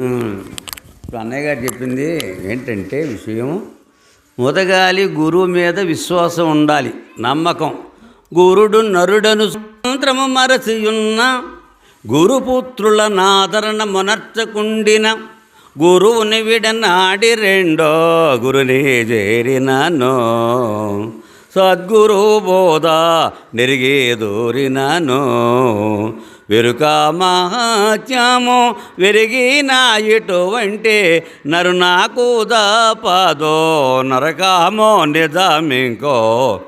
ఇప్పుడు అన్నయ్య గారు చెప్పింది ఏంటంటే విషయం ముదగాలి గురువు మీద విశ్వాసం ఉండాలి నమ్మకం. గురుడు నరుడను సంత్రము మరచియున్న గురుపుత్రుల నాదరణ మొనర్చకుండిన గురువుని విడనాడి రెండో గురుని చేరినను. సద్గురు బోధ నెరిగే దూరినను. వెరుక మహాత్యము విరిగిన ఎటువంటి నరు నాకు దాపదో నరకామో నిజమింకో.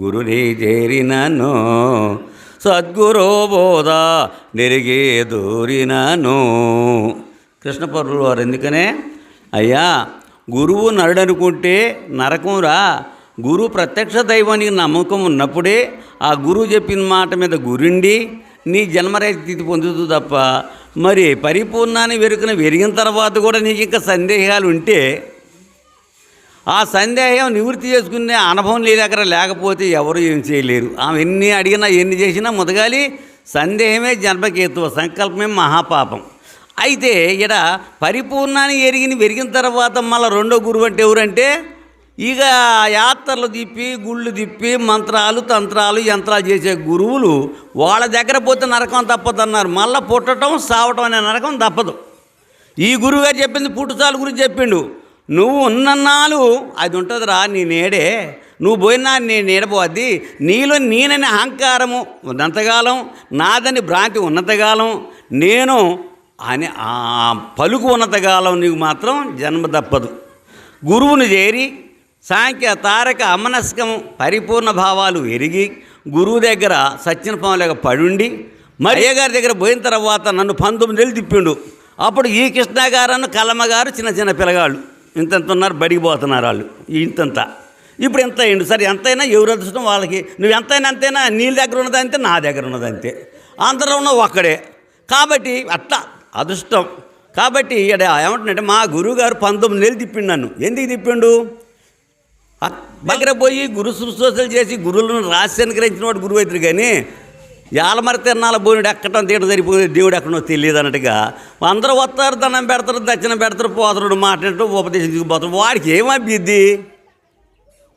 గురుని చేరినను సద్గురు బోధ నెరిగే దూరినను. కృష్ణపరులు వారు ఎందుకనే? అయ్యా గురువు నరుడనుకుంటే నరకం రా. గురువు ప్రత్యక్ష దైవానికి నమ్మకం ఉన్నప్పుడే ఆ గురువు చెప్పిన మాట మీద గురుండి నీ జన్మరైత స్థితి పొందుతూ తప్ప మరి పరిపూర్ణాన్ని వెరుకున వెరిగిన తర్వాత కూడా నీకు ఇంకా సందేహాలు ఉంటే ఆ సందేహం నివృత్తి చేసుకునే అనుభవం నీ దగ్గర లేకపోతే ఎవరు ఏం చేయలేరు. ఆమె ఎన్ని అడిగినా ఎన్ని చేసినా ముదగాలి. సందేహమే జన్మకేతువ సంకల్పమే మహాపాపం. అయితే ఇక్కడ పరిపూర్ణాన్ని ఎరిగిన వెరిగిన తర్వాత మళ్ళీ రెండో గురువు అంటే ఎవరంటే ఇక యాత్రలు తిప్పి గుళ్ళు తిప్పి మంత్రాలు తంత్రాలు యంత్రాలు చేసే గురువులు వాళ్ళ దగ్గర పోతే నరకం తప్పదన్నారు. మళ్ళీ పుట్టడం సావటం అనే నరకం తప్పదు. ఈ గురువుగారు చెప్పింది పుట్టుసాల గురించి చెప్పిండు. నువ్వు ఉన్నన్నాళ్ళు అది ఉంటుందిరా నీ నేడే. నువ్వు పోయినా నేను నీడబోద్ది నీలో నేనని అహంకారము ఉన్నంతకాలం నాదని భ్రాంతి ఉన్నంతకాలం నేను అని ఆ పలుకు ఉన్నంతకాలం నీకు మాత్రం జన్మ తప్పదు. గురువును చేరి సాంఖ్య తారక అమనస్కం పరిపూర్ణ భావాలు ఎరిగి గురువు దగ్గర సత్యన పాములేక పడుండి మరి అయ్యగారి దగ్గర పోయిన తర్వాత నన్ను పంతొమ్మిది ఏళ్ళు తిప్పిండు. అప్పుడు ఈ కృష్ణ గారు కలమగారు చిన్న చిన్న పిల్లగాళ్ళు. ఇంతంత ఉన్నారు బడికి పోతున్నారు వాళ్ళు. ఇంతంత. ఇప్పుడు ఎంత అయిండు? సరే ఎంతైనా ఎవరు అదృష్టం? వాళ్ళకి నువ్వు ఎంతైనా అంతైనా? నీ దగ్గర ఉన్నదంతే నా దగ్గర ఉన్నదంతే అందరూ ఉన్న ఒక్కడే. కాబట్టి అట్లా అదృష్టం. కాబట్టి ఇక్కడ ఏమంటున్నట్టే మా గురువు గారు పంతొమ్మిది నెలలు తిప్పిండు నన్ను. ఎందుకు తిప్పిండు? దగ్గర పోయి గురు శుశ్రూషలు చేసి గురువులను రాసి అనుగ్రహించిన వాడు గురువు అవుతారు కానీ యాలమరి తిన్నాల బోనుడు ఎక్కడం తీయడం సరిపోయి దేవుడు ఎక్కడో తెలియదు అన్నట్టుగా అందరూ వస్తారు దండం పెడతారు దక్షిణ పెడతారు పోతరుడు మాట్లాడుతూ ఉపదేశం తీసుకుపోతారు. వాడికి ఏం అభ్యుద్ది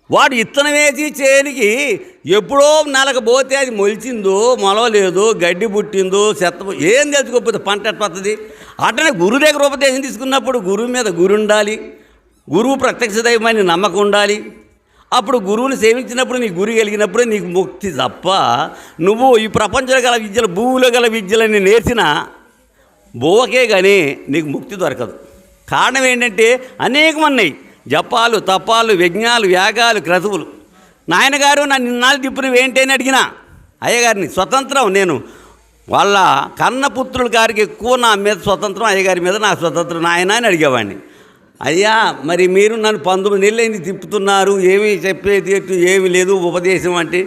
వాడు ఇత్తనం వేసి చేనికి ఎప్పుడో నెలకపోతే అది మొలిచిందో మొలవలేదు గడ్డి పుట్టిందో చెత్త ఏం తెలుసుకోకపోతే పంట ఎట్లా వస్తుంది అట్లనే గురువు దగ్గర ఉపదేశం తీసుకున్నప్పుడు గురువు మీద గురు ఉండాలి గురువు ప్రత్యక్ష దైవమని నమ్మకం ఉండాలి. అప్పుడు గురువుని సేవించినప్పుడు నీ గురి కలిగినప్పుడే నీకు ముక్తి తప్ప నువ్వు ఈ ప్రపంచంలో గల విద్యలు భూమిలో గల విద్యలన్నీ నేర్చిన బోవకే కానీ నీకు ముక్తి దొరకదు. కారణం ఏంటంటే అనేకం ఉన్నాయి జపాలు తపాలు యజ్ఞాలు యాగాలు క్రతువులు. నాయనగారు నా నిన్నాళ్ళు తిప్పినవి ఏంటి అని అడిగినా అయ్యగారిని స్వతంత్రం నేను వాళ్ళ కన్నపుత్రుల గారికి ఎక్కువ నా మీద స్వతంత్రం అయ్యగారి మీద నా స్వతంత్రం నాయన అని అడిగేవాడిని. అయ్యా మరి మీరు నన్ను పంతొమ్మిది నెలలైంది తిప్పుతున్నారు ఏమీ చెప్పేది ఏమీ లేదు ఉపదేశం అంటే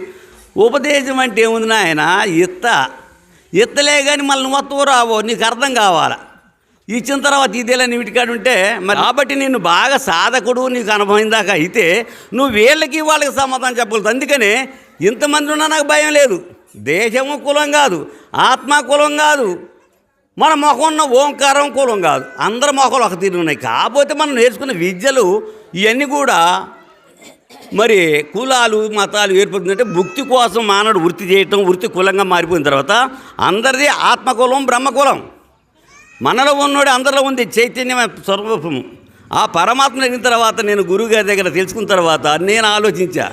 ఉపదేశం అంటే ఏముంది నాయన? ఇత్త ఇత్తలే కానీ మళ్ళీ నువ్వు వస్తువు రావో నీకు అర్థం కావాలా? ఇచ్చిన తర్వాత ఇదేలా నీటికాడు ఉంటే మరి కాబట్టి నేను బాగా సాధకుడు నీకు అనుభవం దాకా అయితే నువ్వు వీళ్ళకి వాళ్ళకి సమాధానం చెప్పగలదు అందుకనే ఇంతమంది ఉన్నా నాకు భయం లేదు. దేశము కులం కాదు ఆత్మ కులం కాదు. మన మొఖం ఉన్న ఓంకారం కులం కాదు. అందరి మొఖాలు ఒక తీరు ఉన్నాయి. కాకపోతే మనం నేర్చుకున్న విద్యలు ఇవన్నీ కూడా మరి కులాలు మతాలు ఏర్పడుతుందంటే ముక్తి కోసం మానవుడు వృత్తి చేయటం వృత్తి కులంగా మారిపోయిన తర్వాత అందరిది ఆత్మకులం బ్రహ్మకులం. మనలో ఉన్నోడు అందరిలో ఉంది చైతన్యం స్వరూపం ఆ పరమాత్మ ఎరిగిన తర్వాత నేను గురువుగారి దగ్గర తెలుసుకున్న తర్వాత నేను ఆలోచించా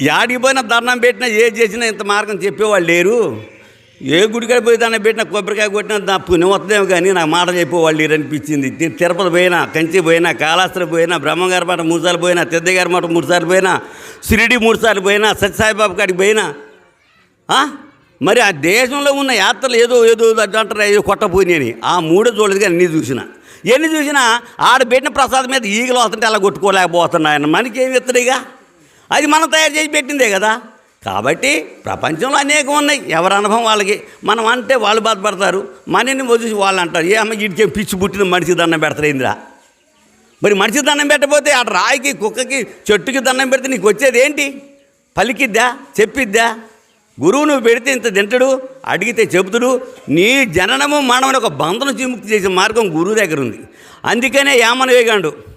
యాడికి పోయినా దండం పెట్టినా ఏ చేసినా ఇంత మార్గం చెప్పేవాళ్ళు లేరు. ఏ గుడికాడ పోయి దాన్ని పెట్టినా కొబ్బరికాయ కొట్టినా నా పుణ్యం వస్తుందేమో కానీ నాకు మాట చెప్పేవాళ్ళు అనిపించింది. నేను తిరుపతి పోయినా కంచి పోయినా కాళాస్త్రి పోయినా బ్రహ్మంగారి మాట మూడుసార్లు పోయినా తెద్దగారి మాట మూడుసార్లు పోయినా షిరిడి మూడుసార్లు పోయినా సత్యసాయిబాబు కాడికి పోయినా మరి ఆ దేశంలో ఉన్న యాత్రలు ఏదో ఏదో అంటారు ఏదో కొట్టపోయినాయని. ఆ మూడో చూడలేదు కానీ అన్నీ చూసిన. ఎన్ని చూసినా ఆడ పెట్టిన ప్రసాదం మీద ఈగలు వస్తుంటే అలా కొట్టుకోలేకపోతున్నాయన్న మనకేమి ఇత్తడిగా అది మనం తయారు చేసి పెట్టిందే కదా? కాబట్టి ప్రపంచంలో అనేకం ఉన్నాయి. ఎవరి అనుభవం వాళ్ళకి? మనం అంటే వాళ్ళు బాధపడతారు. మనని వదిలి వాళ్ళు అంటారు. ఏ అమ్మ ఇటుకే పిచ్చి పుట్టిన మనిషి దండం పెడతారు ఇందిరా? మరి మనిషి దండం పెట్టకపోతే ఆ రాయికి కుక్కకి చెట్టుకి దండం పెడితే నీకు వచ్చేది ఏంటి? పలికిద్దా? చెప్పిద్దా? గురువు నువ్వు పెడితే ఇంత తింటడు? అడిగితే చెబుతుడు? నీ జననము మనమని ఒక బంధన విముక్తి చేసే మార్గం గురువు దగ్గర ఉంది. అందుకనే యామన వేగాడు.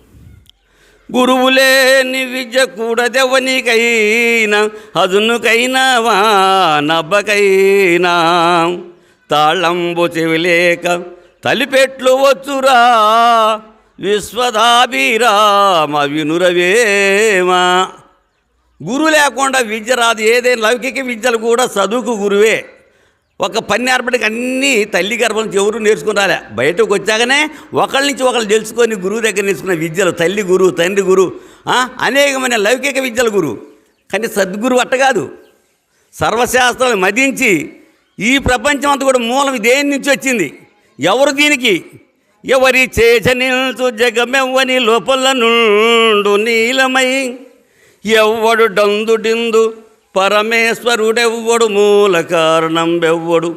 గురువులేని విద్య కూడదెవనికైనా హజునుకైనా వా నబ్బకైనా తాళంబు చెవిలేక తలిపెట్లు వచ్చురా విశ్వదాభిరామ వినురవేమా. గురువు లేకుండా విద్య రాదు ఏదైనా లౌకిక విద్యలు కూడా చదువుకు గురువే. ఒక పని నేర్పడానికి అన్నీ తల్లి గర్భం నుంచి ఎవరు నేర్చుకుని రాలే. బయటకు వచ్చాకనే ఒకళ్ళ నుంచి ఒకళ్ళు తెలుసుకొని గురువు దగ్గర నేర్చుకున్న విద్యలు తల్లి గురువు తండ్రి గురువు అనేకమైన లౌకిక విద్యల గురువు కానీ సద్గురువు అట్ట కాదు. సర్వశాస్త్రాలు మదించి ఈ ప్రపంచం అంతా కూడా మూలం దేని నుంచి వచ్చింది? ఎవరు దీనికి? ఎవరి చేచనిల్చు జగమెవ్వని లోపల నుండు నీలమై ఎవ్వడు డందు డిందు పరమేశ్వరుడెవ్వడు మూల కారణం ఎవ్వడు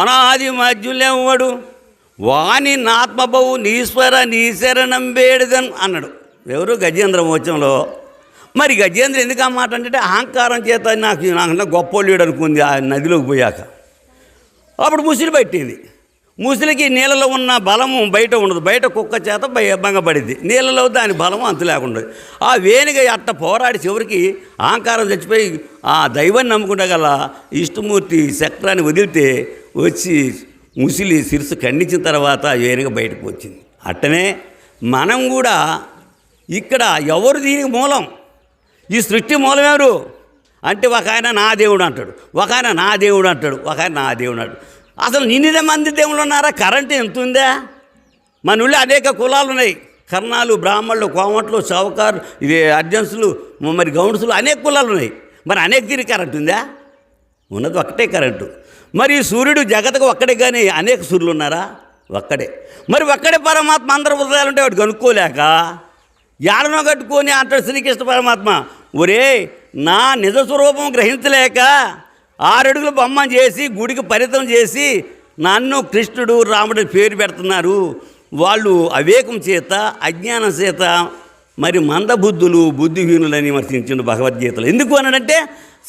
అనాది మధ్యులెవ్వడు వాణి నాత్మభవు నీశ్వర నీశరణం వేడిదన్ అన్నాడు. ఎవరు గజేంద్ర మోచంలో మరి గజేంద్ర ఎందుకు ఆ మాట అంటే అహంకారం చేత నాకు నాకు గొప్పోళ్ళుడు అనుకుంది ఆ నదిలోకి పోయాక. అప్పుడు ముసిరి పెట్టింది. ముసలికి నీళ్ళలో ఉన్న బలము బయట ఉండదు. బయట కుక్క చేత భయ భంగపడింది నీళ్ళలో దాని బలము అంతు లేకుండా ఆ వేణిగ అట్ట పోరాడి చివరికి ఆంకారం చచ్చిపోయి ఆ దైవాన్ని నమ్ముకుంటే గల ఇష్టమూర్తి చక్రాన్ని వదిలితే వచ్చి ముసిలి శిరస్సు ఖండించిన తర్వాత వేణిగ బయటకు వచ్చింది. అట్టనే మనం కూడా ఇక్కడ ఎవరు దీనికి మూలం? ఈ సృష్టి మూలం ఎవరు? అంటే ఒక ఆయన నా దేవుడు అంటాడు. ఒక ఆయన నా దేవుడు అంటాడు. ఒక ఆయన నా దేవుడు అంటాడు. అసలు నిన్న మంది దేవుళ్ళు ఉన్నారా? కరెంట్ ఎంత ఉందా? మన ఊళ్ళో అనేక కులాలు ఉన్నాయి. కర్ణాలు బ్రాహ్మణులు కోమట్లు చౌకారు ఇది అర్జన్సులు మరి గౌండ్సులు అనేక కులాలు ఉన్నాయి. మరి అనేక తిరిగి కరెంట్ ఉందా? ఉన్నది ఒక్కటే కరెంటు. మరి సూర్యుడు జగత్కు ఒక్కడే కానీ అనేక సూర్యులు ఉన్నారా? ఒక్కడే. మరి ఒక్కడే పరమాత్మ అందరు హృదయాలుంటే వాడు కనుక్కోలేక యాడనో కట్టుకొని అంటాడు శ్రీకృష్ణ పరమాత్మ ఒరే నా నిజ స్వరూపం గ్రహించలేక ఆరడుగుల బొమ్మ చేసి గుడికి పరితం చేసి నన్ను కృష్ణుడు రాముడు పేరు పెడుతున్నారు. వాళ్ళు అవేకం చేత అజ్ఞానం చేత మరి మందబుద్ధులు బుద్ధిహీనులని విమర్శించిండు భగవద్గీతలో. ఎందుకు అన్నాడంటే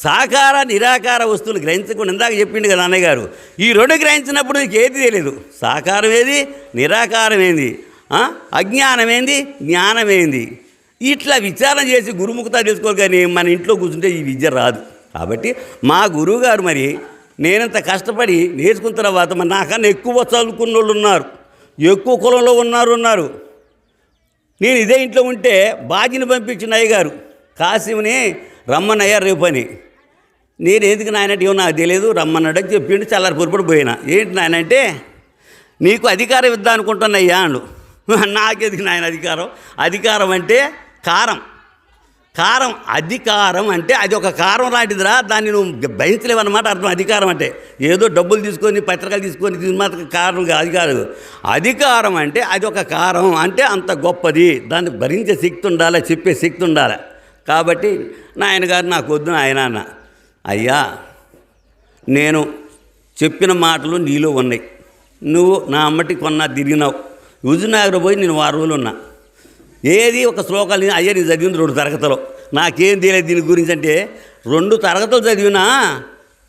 సాకార నిరాకార వస్తువులు గ్రహించకుండా ఇందాక చెప్పిండు కదా అన్నయ్య గారు ఈ రెండు గ్రహించినప్పుడు నీకు ఏది తెలియదు సాకారం ఏది? నిరాకారం ఏంది? అజ్ఞానమేంది అజ్ఞానం ఏంది? ఇట్లా విచారం చేసి గురుముఖత తెలుసుకోవాలి కానీ మన ఇంట్లో కూర్చుంటే ఈ విద్య రాదు. కాబట్టి మా గురువుగారు మరి నేనంత కష్టపడి నేర్చుకున్న తర్వాత మరి నాకన్నా ఎక్కువ చదువుకున్న వాళ్ళు ఉన్నారు. ఎక్కువ కులంలో ఉన్నారు ఉన్నారు. నేను ఇదే ఇంట్లో ఉంటే బాజీని పంపించిన అయ్యగారు కాసిమని రమ్మన్నయ్య రేపు అని. నేను ఎందుకు నాయనంటే ఏమో నాకు తెలియదు రమ్మన్నాడు అని చెప్పిండు చల్లారి పొరపడి పోయినా. ఏంటి నాయనంటే నీకు అధికారం ఇద్దా అనుకుంటున్నాయ్యా అండు. నాకెందుకు నాయన అధికారం? అధికారం అంటే కారం. కారం అధికారం అంటే అది ఒక కారం లాంటిదిరా దాన్ని నువ్వు భయించలేవన్నమాట అర్థం అధికారం అంటే. ఏదో డబ్బులు తీసుకొని పత్రికలు తీసుకొని దీని మాత్రం కారణం కాదు కాదు. అధికారం అంటే అది ఒక కారం అంటే అంత గొప్పది. దాన్ని భరించే శక్తి ఉండాలి చెప్పే శక్తి ఉండాలి. కాబట్టి నాయనగారు నాకు వద్దు నాయన అన్న. అయ్యా నేను చెప్పిన మాటలు నీలో ఉన్నాయి. నువ్వు నా అమ్మటి కొన్నా తిరిగినావు. విజయనగరం పోయి నేను వారు రోజులు ఉన్నా. ఏది ఒక శ్లోకాలు అయ్యా నేను చదివింది రెండు తరగతులు. నాకేం తెలియదు దీని గురించి అంటే రెండు తరగతులు చదివినా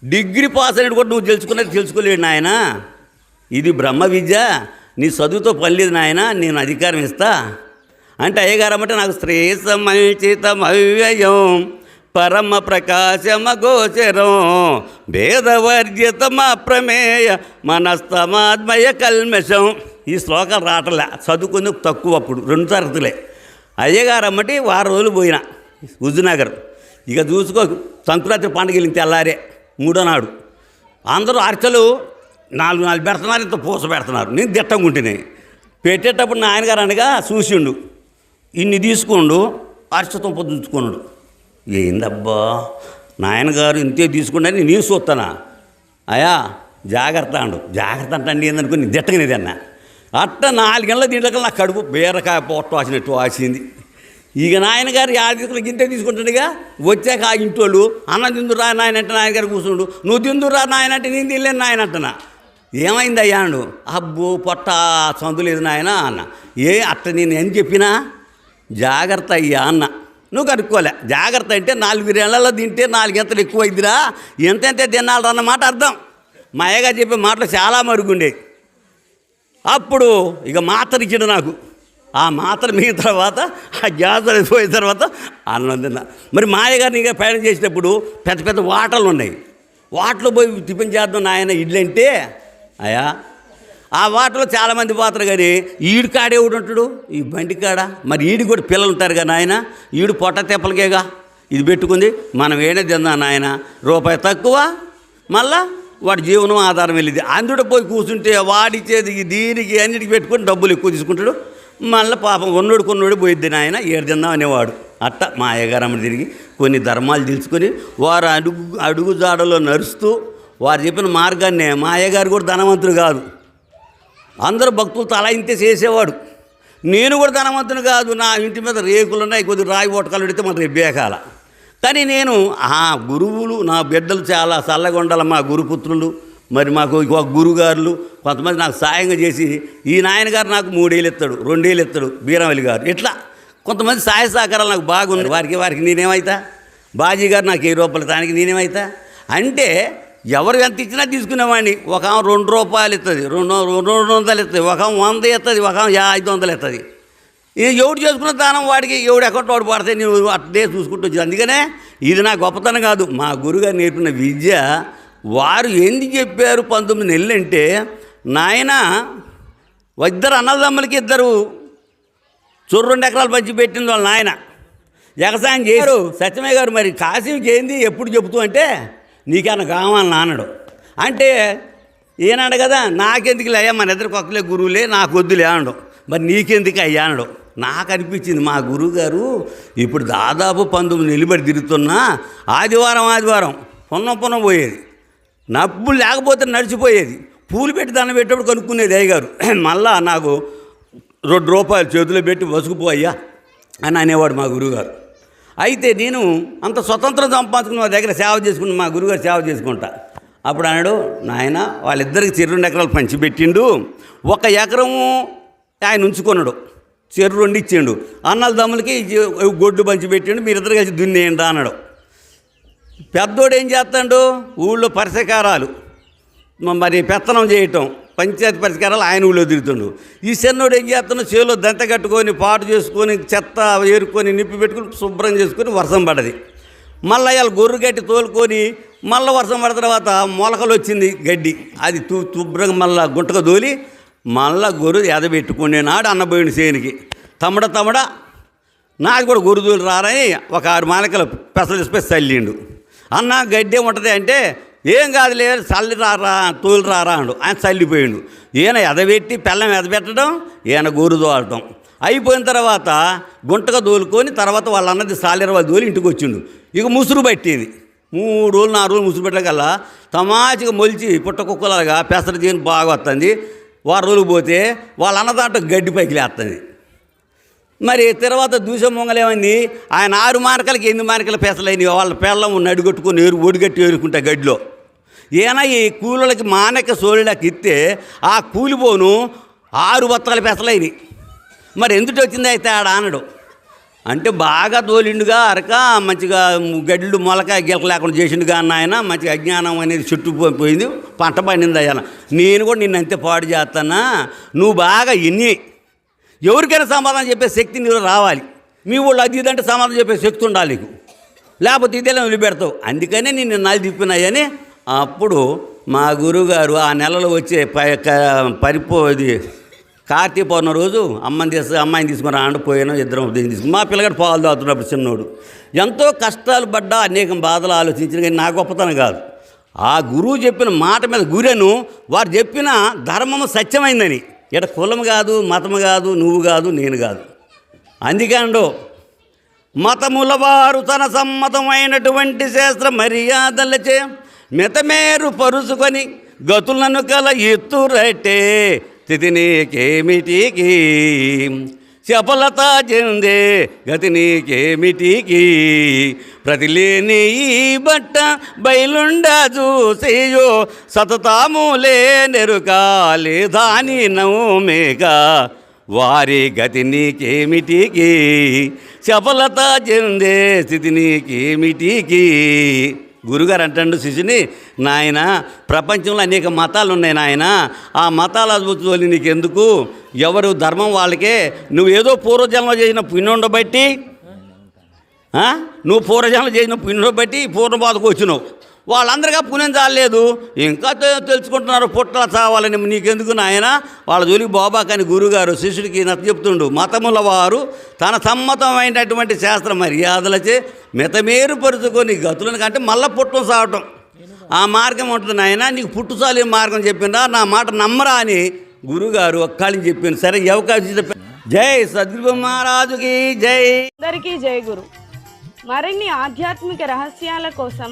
డిగ్రీ పాస్ అయినట్టు కూడా నువ్వు తెలుసుకున్నది తెలుసుకోలేడు నాయన. ఇది బ్రహ్మ విద్య నీ చదువుతో పని లేదు నాయన నేను అధికారం ఇస్తా. అంటే అయ్యగారమ్మంటే నాకు శ్రేయసమచితమవ్యయం పరమ ప్రకాశమ గోచరం భేదవర్జితమ ప్రమేయ మనస్తమాత్మయ కల్మషం. ఈ శ్లోకాలు రావట్లే. చదువుకుని తక్కువ అప్పుడు రెండు తరగతులే. అయ్యగారు అమ్మటి వారం రోజులు పోయిన ఉజ్జునగర్. ఇక చూసుకో సంక్రాంతి పండుగ వెళ్ళిన తెల్లారే మూడో నాడు. అందరూ అర్చలు నాలుగు నాలుగు పెడుతున్నారు ఇంత పూస పెడుతున్నారు. నేను దిట్టంగుంటేనే పెట్టేటప్పుడు నాయనగారు అనగా చూసిండు ఇన్ని తీసుకోండు అర్చతో పొద్దుకున్నాడు ఏందబ్బా నాయనగారు ఇంతే తీసుకుండని నేను చూస్తానా అయా జాగ్రత్త అండు. జాగ్రత్త అంటే ఏందనుకుని దిట్టగనేది అన్న. అట్ట నాలుగేళ్ళ దీంట్లో నా కడుపు బీరకాయ పొట్ట వాసినట్టు వాసింది. ఇక నాయనగారు యాదగిరి గింటే తీసుకుంటాడుగా. వచ్చాక ఆ ఇంటోళ్ళు అన్న తిందురా నాయన అంటే నాయనగారు కూర్చుండు. నువ్వు తిందురా నాయన అంటే నేను తినలేను నాయన ఏమైంది అయ్యాడు అబ్బో పొట్ట సందు లేదు నాయన అన్న. ఏ అట్ట నేను ఏం చెప్పినా? జాగ్రత్త అయ్యా అన్న. నువ్వు కనుక్కోలే. జాగ్రత్త అంటే నాలుగు నెలల్లో తింటే నాలుగు ఎంతలు ఎక్కువ అయిద్దిరా ఎంత ఎంత అర్థం. మా అయ్యగారు చెప్పే మాటలు చాలా మరుగుండేది అప్పుడు ఇక మాత్ర ఇచ్చిండు నాకు. ఆ మాత్ర మిగిన తర్వాత ఆ గ్యాస్ పోయిన తర్వాత అన్నం తిన్నా. మరి మాయగారిని ఇంకా ప్రయాణం చేసేటప్పుడు పెద్ద పెద్ద వాటలు ఉన్నాయి. వాటలు పోయి టిఫిన్ చేద్దాం నాయన ఇడ్లు అంటే అయా ఆ వాటలో చాలామంది పోతారు కానీ ఈడు కాడే ఉంటాడు ఈ బండి కాడ. మరి ఈడు కూడా పిల్లలు ఉంటారు కదా నాయన ఈడు పొట్ట తెప్పలకేగా. ఇది పెట్టుకుంది మనం ఏడే తిందా నాయన రూపాయి తక్కువ మళ్ళా వాడి జీవనం ఆధారం వెళ్ళింది. అందులో పోయి కూర్చుంటే వాడిచ్చేది దీనికి అన్నిటికి పెట్టుకొని డబ్బులు ఎక్కువ తీసుకుంటాడు. మళ్ళీ పాపం ఉన్నోడు కొన్నోడు పోయిద్ది నాయన ఏడు తిందాం అనేవాడు. అట్ట మా అయ్యగారమ్మ తిరిగి కొన్ని ధర్మాలు తెలుసుకొని వారు అడుగు అడుగు జాడలో నడుస్తూ వారు చెప్పిన మార్గాన్నే మా అయ్యగారు కూడా ధనవంతుడు కాదు. అందరూ భక్తులతో అలా ఇంతే చేసేవాడు. నేను కూడా ధనవంతుని కాదు నా ఇంటి మీద రేకులు ఉన్నాయి కొద్దిగా రాయి ఓటకాలు పెడితే మన రేపేకాల కానీ నేను ఆ గురువులు నా బిడ్డలు చాలా చల్లగొండల మా గురుపుత్రులు. మరి మాకు ఒక గురుగారులు కొంతమంది నాకు సాయంగా చేసి ఈ నాయనగారు నాకు మూడేళ్ళు ఇస్తాడు రెండేళ్ళు ఇస్తాడు బీరవల్లి గారు. ఇట్లా కొంతమంది సహాయ సహకారాలు నాకు బాగుంది వారికి వారికి నేనేమైతా? బాజీ గారు నాకు ఏ రూపాయలు దానికి నేనేమైతా? అంటే ఎవరు ఎంత ఇచ్చినా తీసుకునేవాడిని. ఒక రెండు రూపాయలు ఇస్తుంది రెండు రెండు వందలు ఇస్తుంది ఒక వంద ఇస్తుంది ఒక యా- ఐదు వందలు ఇస్తుంది ఎవడు చేసుకున్న దానం వాడికి ఎవడు అకౌంట్ వాడు పడితే నేను అట్లే చూసుకుంటూ అందుకనే ఇది నా గొప్పతనం కాదు. మా గురుగారు నేర్పిన విద్య వారు ఎందుకు చెప్పారు పంతొమ్మిది నెలలు అంటే నాయన ఇద్దరు అన్నదమ్ములకి ఇద్దరు చొర్రు రెండు ఎకరాలు పంచి పెట్టింది వాళ్ళ నాయన. వ్యవసాయం చేశారు సత్యమయ్య గారు మరి కాశీకి ఏంది ఎప్పుడు చెబుతూ అంటే నీకేమన్నా కావాలి నాన్నడు అంటే ఈనాడు కదా నాకెందుకు అయ్యా మన ఇద్దరికి ఒక్కలే గురువులే నాకు వద్దులే అనడం మరి నీకెందుకు అయ్యా అనడం నాకు అనిపించింది మా గురువుగారు ఇప్పుడు దాదాపు పంతొమ్మిది నిలబడి తిరుగుతున్నా ఆదివారం ఆదివారం పొన్న పొన్న పోయేది. నబ్బులు లేకపోతే నడిచిపోయేది. పూలు పెట్టి దాన్ని పెట్టేప్పుడు కనుక్కునేది అయ్యగారు. మళ్ళా నాకు రెండు రూపాయలు చేతిలో పెట్టి వసుకుపో అయ్యా అని అనేవాడు మా గురువుగారు అయితే నేను అంత స్వతంత్రం సంపాదించుకుని మా దగ్గర సేవ చేసుకుని మా గురుగారు సేవ చేసుకుంటా. అప్పుడు అన్నాడు నాయన వాళ్ళిద్దరికి చెరు రెండు ఎకరాలు పంచిపెట్టిండు. ఒక ఎకరము ఆయన ఉంచుకున్నాడు చెరు రెండు ఇచ్చాడు అన్నల దమ్ములకి గొడ్డు పంచి పంచిపెట్టిండు మీరిద్దరు కలిసి దున్నేయండి అన్నాడు. పెద్దోడు ఏం చేస్తాడు? ఊళ్ళో పరిసకారాలు. మరి పెత్తనం చేయటం పంచాయతీ పరిష్కారాలు ఆయన ఊళ్ళో తిరుగుతుండు. ఈ చిన్నోడు ఏం చేస్తున్నాడు చేలో దంత కట్టుకొని పాటు చేసుకొని చెత్త ఏరుకొని నిప్పి పెట్టుకొని శుభ్రం చేసుకొని వర్షం పడది. మళ్ళీ ఇవాళ గొర్రె గట్టి తోలుకొని మళ్ళీ వర్షం పడిన తర్వాత మొలకలు వచ్చింది గడ్డి. అది తు శుభ్రంగా మళ్ళీ గుంటగా తోలి మళ్ళా గొర్రె ఎదబెట్టుకునే నాడు అన్నపోయిన సేనికి. తమడ తమడ నాకు కూడా గురుదులు రారని ఒక ఆరు మాలకలు పెసలు చల్లిండు. అన్న గడ్డి ఉంటుంది అంటే ఏం కాదు లేదు చల్లి రారా తోలు రారా అండు. ఆయన చల్లిపోయిండు. ఈయన ఎదబెట్టి పెళ్ళం ఎదబెట్టడం ఈయన గోరు దోలటం. అయిపోయిన తర్వాత గుంటగా దోలుకొని తర్వాత వాళ్ళ అన్నది సాలిర వాళ్ళు దోలి ఇంటికి వచ్చిండు. ఇక ముసురు పట్టింది. మూడు రోజులు నాలుగు రోజులు ముసురు పెట్టగల తమాచిగా మొలిచి పుట్ట కుక్కలాగా పెసర చేయని బాగా వస్తుంది వారం రోజులు పోతే వాళ్ళ అన్నదాట గడ్డి పైకి లేస్తుంది మరి తర్వాత దూసం మొంగలేమైంది ఆయన ఆరు మార్కలకి ఎనిమిది మార్కల పెసలైనవి వాళ్ళ పెళ్ళం నడిగొట్టుకొని ఏరు ఒడిగట్టి ఏరుకుంటా గడ్డిలో. ఈయన ఈ కూలీలకి మానక సోళ్ళకి ఇస్తే ఆ కూలిపోను ఆరు బత్తల పెసలైనవి. మరి ఎందుకు వచ్చింది అయితే ఆడ అనడు? అంటే బాగా తోలిండుగా అరక మంచిగా గడ్లు మొలక గిలక లేకుండా చేసిండుగా అన్న ఆయన మంచిగా అజ్ఞానం అనేది చుట్టుపోయింది పంట పండింది అయ్యాన నేను కూడా నిన్ను అంతే పాడు చేస్తానా నువ్వు బాగా ఎన్ని ఎవరికైనా సమాధానం చెప్పే శక్తి నీకు రావాలి. మీ వాళ్ళు అది ఇదంటే సమాధానం చెప్పే శక్తి ఉండాలి నీకు. లేకపోతే ఇదేలా వదిలిపెడతావు. అందుకనే నేను నాలు తిప్పినాయని అప్పుడు మా గురువుగారు ఆ నెలలో వచ్చే ప పరిపో ఇది కార్తీక పౌర్ణమి రోజు అమ్మని తీసు అమ్మాయిని తీసుకుని ఆండిపోయాను ఇద్దరం దీన్ని తీసుకుని మా పిల్లగాడు పాలు తాగుతున్నప్పుడు చిన్నోడు. ఎంతో కష్టాలు పడ్డా అనేకం బాధలు ఆలోచించిన కానీ నా గొప్పతనం కాదు. ఆ గురువు చెప్పిన మాట మీద గురెను వారు చెప్పిన ధర్మము సత్యమైందని. ఇక్కడ కులం కాదు మతం కాదు నువ్వు కాదు నేను కాదు. అందుకండో మతముల వారు తన సమ్మతమైనటువంటి శాస్త్ర మర్యాదలచే మితమేరు పరుచుకొని గతులను కల ఎత్తురట్టే స్థితి నీకేమిటికి? సఫలత చెందే గతి నీకేమిటికి? ప్రతిలేని ఈ బట్ట బయలుండ చూసేయో సతతాములే నెరుకాలి దాని నవ్వుమేక వారి గతి నీకేమిటికి? సఫలత చెందే స్థితి నీకేమిటికి? గురుగారు అంటాడు శిష్యుని నాయన ప్రపంచంలో అనేక మతాలు ఉన్నాయి నాయన. ఆ మతాల తోలి నీకెందుకు? ఎవరు ధర్మం వాళ్ళకే? నువ్వు ఏదో పూర్వజన్మలో చేసిన పుణ్యం బట్టి నువ్వు పూర్వజన్మ చేసిన పుణ్యం బట్టి పూర్ణ బాధకు వచ్చినావు. వాళ్ళందరికీ పుణ్యం చాలేదు ఇంకా తెలుసుకుంటున్నారు పుట్టల చావాలని నీకెందుకు నాయన? వాళ్ళ జోలికి బాబాకని గురుగారు శిష్యుడికి నచ్చ చెప్తుండు. మతముల వారు తన సమ్మతమైనటువంటి శాస్త్ర మర్యాదలచే మితమేరు పరుచుకొని గతులను కంటే మళ్ళీ పుట్టం సావటం ఆ మార్గం ఉంటుంది నాయన. నీకు పుట్టుసాలి మార్గం చెప్పిందా నా మాట నమ్మరా అని గురుగారు ఒక్కళ్ళని చెప్పింది సరే అవకాశం జై సద్గురు మహారాజుకి జై. అందరికీ జై గురు. మరిన్ని ఆధ్యాత్మిక రహస్యాల కోసం